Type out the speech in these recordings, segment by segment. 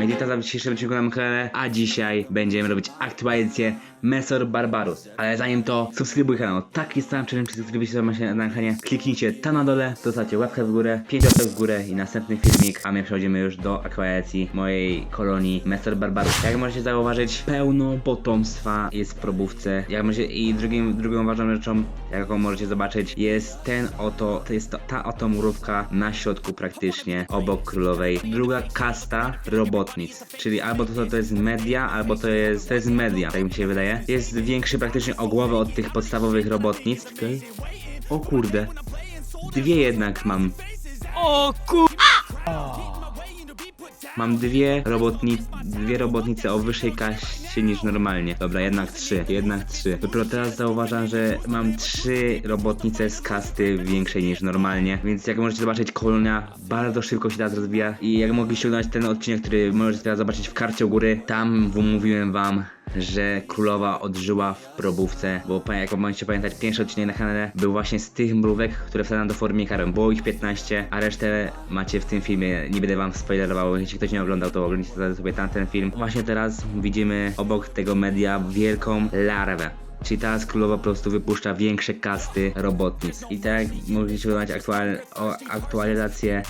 Więc witam w dzisiejszym odcinku na kanale, a dzisiaj będziemy robić aktualizację Mesor Barbarus. Ale zanim to, subskrybuj kanał. Taki sam challenge, subskrybujcie się na kanale. Kliknijcie tam na dole, dostajcie łapkę w górę, 5 łapek w górę i następny filmik. A my przechodzimy już do aktualizacji mojej kolonii Mesor Barbarus. Jak możecie zauważyć, pełno potomstwa jest w probówce. Jak możecie, I drugim, drugą ważną rzeczą, jaką możecie zobaczyć, jest ten oto, to jest to, ta oto murówka na środku praktycznie, obok królowej. Druga kasta czyli albo to, to jest media, albo to jest, to jest media, tak mi się wydaje. Jest większy praktycznie o głowę od tych podstawowych robotnic. Czekaj. O kurde. Dwie jednak mam. O kur... Mam dwie robotni dwie robotnice o wyższej kaście niż normalnie. Dobra, jednak trzy, jednak trzy. Dopiero teraz zauważam, że mam trzy robotnice z kasty większej niż normalnie. Więc jak możecie zobaczyć, kolonia bardzo szybko się teraz rozwija. I jak mogliście oglądać ten odcinek, który możecie teraz zobaczyć w karcie u góry, tam mówiłem wam, że królowa odżyła w probówce, bo pa- jak możecie pamiętać, pierwszy odcinek na kanale był właśnie z tych mrówek, które wsadzam do formy karą. Było ich 15, a resztę macie w tym filmie. Nie będę wam spoilerował, jeśli ktoś nie oglądał, to oglądajcie sobie tamten film. Właśnie teraz widzimy obok tego media wielką larwę. Czyli teraz królowa po prostu wypuszcza większe kasty robotnic. I tak jak mogliście oglądać aktual, aktualizację,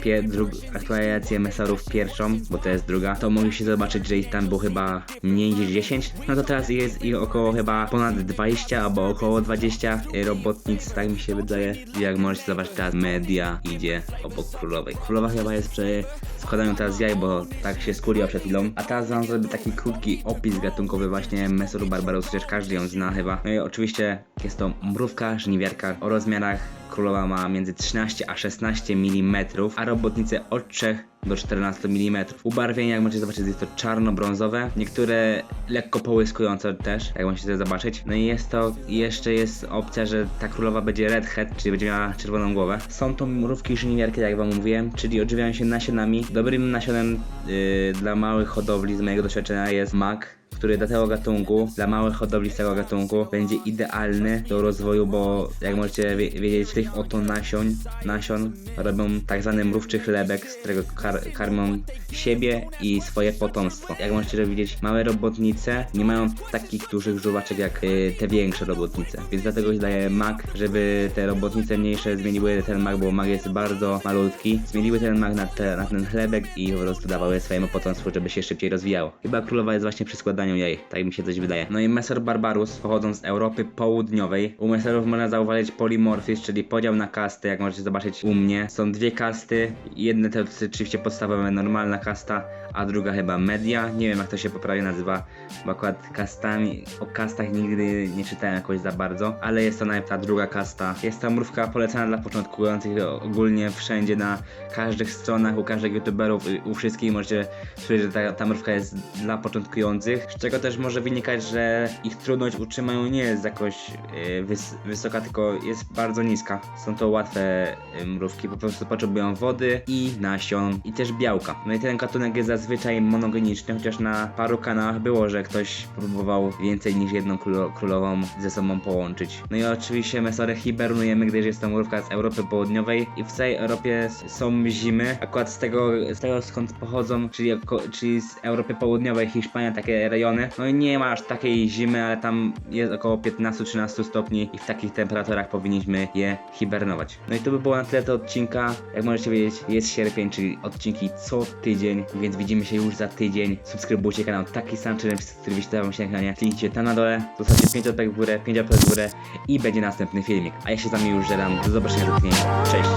aktualizację mesarów pierwszą, bo to jest druga, to mogliście zobaczyć, że ich tam było chyba mniej niż 10. No to teraz jest ich około chyba ponad 20 albo około 20 robotnic, tak mi się wydaje. Jak możecie zobaczyć teraz media idzie obok królowej. Królowa chyba jest przy składaniu teraz jaj, bo tak się skuriła przed chwilą. A teraz wam zrobię taki krótki opis gatunkowy właśnie Mesoru Barbarus, chociaż każdy ją zna chyba. No i oczywiście jest to mrówka, żniwiarka o rozmiarach królowa ma między 13 a 16 mm, a robotnice od 3 do 14 mm. Ubarwienie, jak możecie zobaczyć, jest to czarno-brązowe, niektóre lekko połyskujące też, jak możecie sobie zobaczyć. No i jest to, jeszcze jest opcja, że ta królowa będzie redhead, czyli będzie miała czerwoną głowę. Są to mrówki żniwiarki, jak wam mówiłem, czyli odżywiają się nasionami. Dobrym nasionem yy, dla małych hodowli z mojego doświadczenia jest mak, który dla tego gatunku, dla małych hodowli z tego gatunku będzie idealny do rozwoju, bo jak możecie wie- wiedzieć, tych oto nasion, nasion robią tak zwany mrówczy chlebek, z którego kar karmią siebie i swoje potomstwo. Jak możecie widzieć, małe robotnice nie mają takich dużych żuwaczek jak y, te większe robotnice, więc dlatego się daje mak, żeby te robotnice mniejsze zmieniły ten mak, bo mak jest bardzo malutki, zmieniły ten mak na, te, na ten chlebek i po prostu dawały swojemu potomstwu, żeby się szybciej rozwijało. Chyba królowa jest właśnie przy składaniu jej, tak mi się coś wydaje. No i Messer Barbarus pochodzą z Europy Południowej. U Messerów można zauważyć polimorfizm, czyli podział na kasty, jak możecie zobaczyć u mnie. Są dwie kasty, jedne to jest oczywiście podstawowe, normalna kasta, a druga chyba media. Nie wiem jak to się poprawnie nazywa, bo akurat kastami, o kastach nigdy nie czytałem jakoś za bardzo, ale jest to nawet ta druga kasta. Jest to mrówka polecana dla początkujących ogólnie wszędzie na każdych stronach, u każdych youtuberów, u wszystkich możecie słyszeć, że ta, ta mrówka jest dla początkujących, z czego też może wynikać, że ich trudność utrzymania nie jest jakoś e, wys wysoka, tylko jest bardzo niska. Są to łatwe e, mrówki, po prostu potrzebują wody i nasion i też białka. No i ten gatunek jest zazwyczaj monogeniczny, chociaż na paru kanałach było, że ktoś próbował więcej niż jedną królo królową ze sobą połączyć. No i oczywiście mesory hibernujemy, gdyż jest to mrówka z Europy Południowej i w całej Europie są zimy. Akurat z tego, z tego skąd pochodzą, czyli, czyli z Europy Południowej, Hiszpania, takie rejony. No i nie ma aż takiej zimy, ale tam jest około 15-13 stopni i w takich temperaturach powinniśmy je hibernować. No i to by było na tyle do odcinka. Jak możecie wiedzieć, jest sierpień, czyli odcinki co tydzień, więc widzimy się już za tydzień. Subskrybujcie kanał taki sam challenge, który wyświetlał się na kanale. Kliknijcie tam na dole, zostawcie 5 łapek w górę, 5 łapek w górę i będzie następny filmik. A ja się z wami już żeram. Do zobaczenia za tydzień. Cześć!